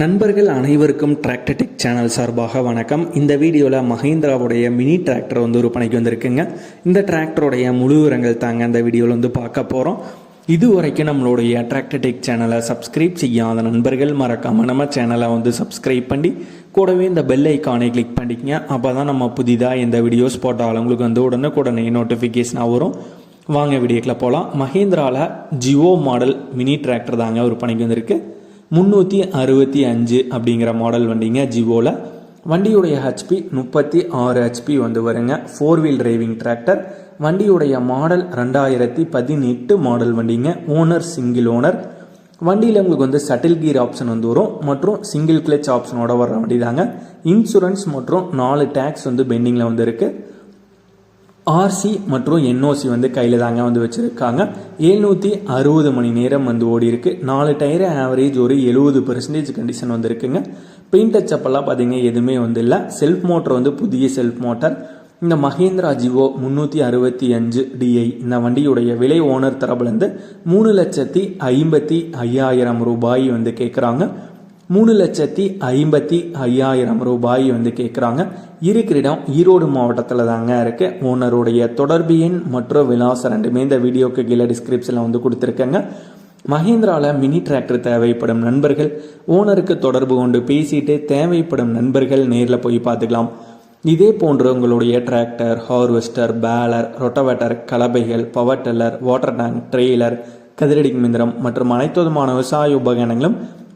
நண்பர்கள் அனைவருக்கும் Tractor Tech channel சார்பாக வணக்கம். இந்த வீடியோவில் மஹேந்திராவுடைய மினி டிராக்டர் வந்து ஒரு பணிக்கு வந்திருக்குங்க. இந்த டிராக்டருடைய முழு விவரங்கள் தாங்க இந்த வீடியோவில் வந்து பார்க்க போகிறோம் இது வரைக்கும் நம்மளுடைய டிராக்டர்டெக் சேனலை சப்ஸ்கிரைப் செய்யாத நண்பர்கள் மறக்காமல் நம்ம சேனலை வந்து சப்ஸ்கிரைப் பண்ணி கூடவே இந்த பெல் ஐக்கானை கிளிக் பண்ணிக்கங்க. அப்போ தான் நம்ம புதிதாக எந்த வீடியோஸ் போட்டாலும் உங்களுக்கு வந்து உடனுக்குடனே நோட்டிஃபிகேஷனாக வரும். வாங்க வீடியோக்கில் போகலாம் மஹேந்திராவில் ஜியோ மாடல் மினி டிராக்டர் தாங்க ஒரு பணிக்கு வந்திருக்கு. முந்நூற்றி அறுபத்தி அஞ்சு அப்படிங்கிற மாடல் வண்டிங்க ஜிவோவில் வண்டியுடைய ஹெச்பி முப்பத்தி ஆறு ஹெச்பி வந்து வருங்க. ஃபோர் வீல் டிரைவிங் டிராக்டர் வண்டியுடைய மாடல் ரெண்டாயிரத்தி பதினெட்டு மாடல் வண்டிங்க. ஓனர் சிங்கிள் ஓனர் வண்டியில் உங்களுக்கு வந்து சட்டில் கீர் ஆப்ஷன் வந்து வரும். மற்றும் சிங்கிள் கிளச் ஆப்ஷனோட வர வண்டி தாங்க இன்சூரன்ஸ் மற்றும் நாலு டேக்ஸ் வந்து பெண்டிங்கில் வந்து இருக்குது ஆர்சி மற்றும் என்ஓசி வந்து கையில் தாங்க வந்து வச்சுருக்காங்க. எழுநூற்றி அறுபது மணி நேரம் வந்து ஓடி இருக்கு. நாலு டயர் ஆவரேஜ் ஒரு எழுபது பெர்சன்டேஜ் கண்டிஷன் வந்துருக்குங்க பெயிண்ட் டச்சப்பெல்லாம் பார்த்தீங்கன்னா எதுவுமே வந்து இல்லை. செல்ஃப் மோட்டர் வந்து புதிய செல்ஃப் மோட்டர் இந்த மஹேந்திரா ஜிவோ முந்நூற்றி அறுபத்தி அஞ்சு டிஐ இந்த வண்டியுடைய விலை ஓனர் தரப்புலேருந்து மூணு லட்சத்தி ஐம்பத்தி ஐயாயிரம் ரூபாய் வந்து கேட்குறாங்க மூணு லட்சத்தி ஐம்பத்தி ஐயாயிரம் ரூபாய் வந்து கேட்குறாங்க இருக்கிற இடம் ஈரோடு மாவட்டத்தில் தாங்க இருக்கு. ஓனருடைய தொடர்பு எண் மற்றும் விலாசம் ரெண்டுமே இந்த வீடியோக்கு கீழே டிஸ்கிரிப்ஷனில் வந்து கொடுத்துருக்கேங்க. மஹேந்திராவில் மினி டிராக்டர் தேவைப்படும் நண்பர்கள் ஓனருக்கு தொடர்பு கொண்டு பேசிட்டு தேவைப்படும் நண்பர்கள் நேரில் போய் பார்த்துக்கலாம். இதே போன்று உங்களுடைய tractor harvester baler rotavator கலபைகள் power tiller water tank trailer கதிரடி மிந்திரம் மற்றும் அனைத்து விதமான விவசாய உபகரணங்களும்